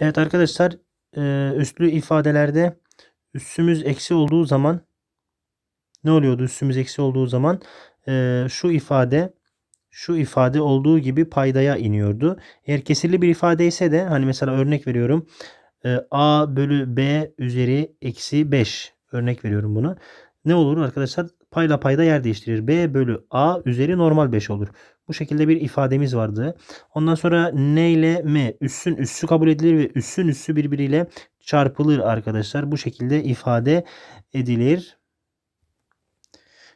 Evet arkadaşlar e, üslü ifadelerde üssümüz eksi olduğu zaman ne oluyordu üssümüz eksi olduğu zaman e, şu ifade şu ifade olduğu gibi paydaya iniyordu. Eğer kesirli bir ifade ise de hani mesela örnek veriyorum e, a bölü b üzeri eksi 5 örnek veriyorum bunu. Ne olur arkadaşlar payla payda yer değiştirir. b bölü a üzeri normal 5 olur. Bu şekilde bir ifademiz vardı. Ondan sonra n ile m üssün üssü kabul edilir ve üssün üssü birbiriyle çarpılır arkadaşlar. Bu şekilde ifade edilir.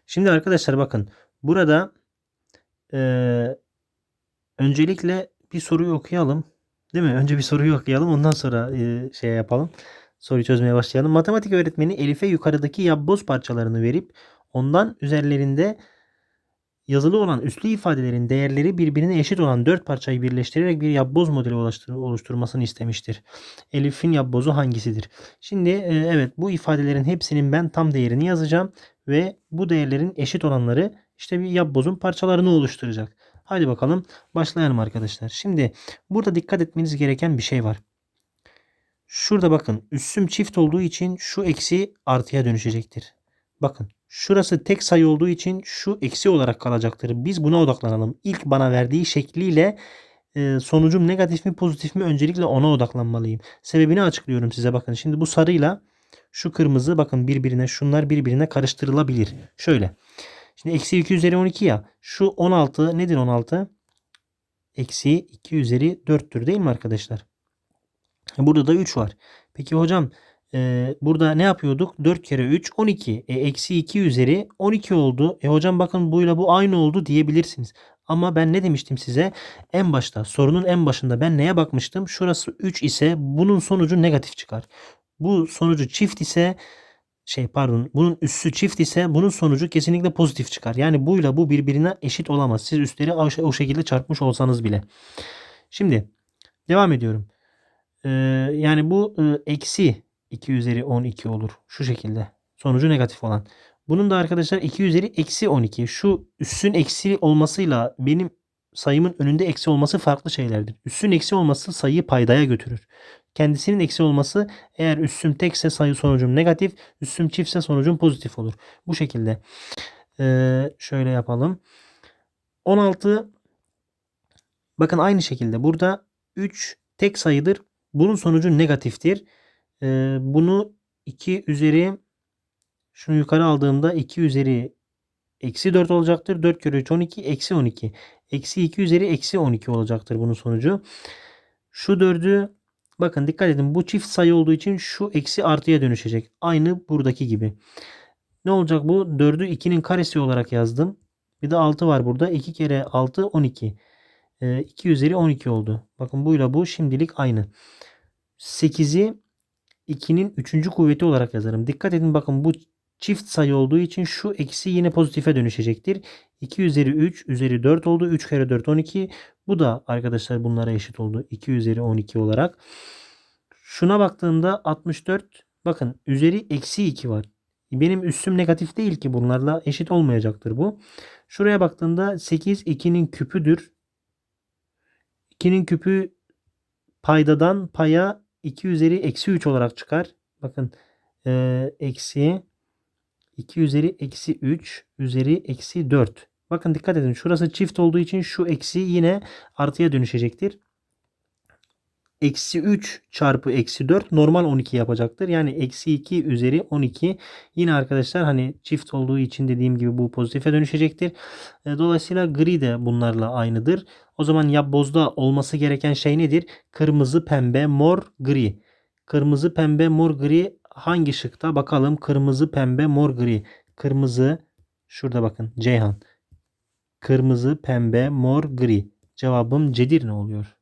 Şimdi arkadaşlar bakın burada eee, öncelikle bir soruyu okuyalım. Değil mi? Önce bir soruyu okuyalım. Ondan sonra eee, şey yapalım. Soruyu çözmeye başlayalım. Matematik öğretmeni Elif'e yukarıdaki yapboz parçalarını verip ondan üzerlerinde yazılı olan üslü ifadelerin değerleri birbirine eşit olan dört parçayı birleştirerek bir yapboz modeli oluştur- oluşturmasını istemiştir. Elif'in yapbozu hangisidir? Şimdi e, evet bu ifadelerin hepsinin ben tam değerini yazacağım ve bu değerlerin eşit olanları işte bir yapbozun parçalarını oluşturacak. Hadi bakalım başlayalım arkadaşlar. Şimdi burada dikkat etmeniz gereken bir şey var. Şurada bakın üssüm çift olduğu için şu eksi artıya dönüşecektir. Bakın şurası tek sayı olduğu için şu eksi olarak kalacaktır. Biz buna odaklanalım. İlk bana verdiği şekliyle e, sonucum negatif mi pozitif mi öncelikle ona odaklanmalıyım. Sebebini açıklıyorum size bakın. Şimdi bu sarıyla şu kırmızı bakın birbirine şunlar birbirine karıştırılabilir. Şöyle. Şimdi eksi 2 üzeri 12 ya. Şu 16 nedir 16? Eksi 2 üzeri 4'tür değil mi arkadaşlar? Burada da 3 var. Peki hocam e, burada ne yapıyorduk? 4 kere 3 12. E, eksi 2 üzeri 12 oldu. E hocam bakın buyla bu aynı oldu diyebilirsiniz. Ama ben ne demiştim size? En başta sorunun en başında ben neye bakmıştım? Şurası 3 ise bunun sonucu negatif çıkar. Bu sonucu çift ise şey pardon bunun üssü çift ise bunun sonucu kesinlikle pozitif çıkar. Yani buyla bu birbirine eşit olamaz. Siz üstleri o şekilde çarpmış olsanız bile. Şimdi devam ediyorum. Ee, yani bu e, eksi 2 üzeri 12 olur. Şu şekilde. Sonucu negatif olan. Bunun da arkadaşlar 2 üzeri eksi 12. Şu üssün eksi olmasıyla benim sayımın önünde eksi olması farklı şeylerdir. Üssün eksi olması sayıyı paydaya götürür. Kendisinin eksi olması eğer üssüm tekse sayı sonucum negatif, üssüm çiftse sonucum pozitif olur. Bu şekilde. Ee, şöyle yapalım. 16 bakın aynı şekilde burada 3 tek sayıdır. Bunun sonucu negatiftir. Ee, bunu 2 üzeri şunu yukarı aldığımda 2 üzeri eksi 4 olacaktır. 4 kere 3 12 eksi 12. Eksi 2 üzeri eksi 12 olacaktır bunun sonucu. Şu 4'ü bakın dikkat edin bu çift sayı olduğu için şu eksi artıya dönüşecek. Aynı buradaki gibi. Ne olacak bu? 4'ü 2'nin karesi olarak yazdım. Bir de 6 var burada. 2 kere 6 12. Ee, 2 üzeri 12 oldu. Bakın buyla bu şimdilik aynı. 8'i 2'nin 3. kuvveti olarak yazarım. Dikkat edin bakın bu çift sayı olduğu için şu eksi yine pozitife dönüşecektir. 2 üzeri 3 üzeri 4 oldu. 3 kere 4 12. Bu da arkadaşlar bunlara eşit oldu. 2 üzeri 12 olarak. Şuna baktığımda 64 bakın üzeri eksi 2 var. Benim üssüm negatif değil ki bunlarla eşit olmayacaktır bu. Şuraya baktığımda 8 2'nin küpüdür. 2'nin küpü paydadan paya 2 üzeri eksi 3 olarak çıkar. Bakın e, eksi 2 üzeri eksi 3 üzeri eksi 4. Bakın dikkat edin şurası çift olduğu için şu eksi yine artıya dönüşecektir. Eksi 3 çarpı eksi 4 normal 12 yapacaktır. Yani eksi 2 üzeri 12 yine arkadaşlar hani çift olduğu için dediğim gibi bu pozitife dönüşecektir. E, Dolayısıyla gri de bunlarla aynıdır. O zaman yapbozda olması gereken şey nedir? Kırmızı, pembe, mor, gri. Kırmızı, pembe, mor, gri hangi şıkta? Bakalım kırmızı, pembe, mor, gri. Kırmızı şurada bakın Ceyhan. Kırmızı, pembe, mor, gri. Cevabım Cedir ne oluyor?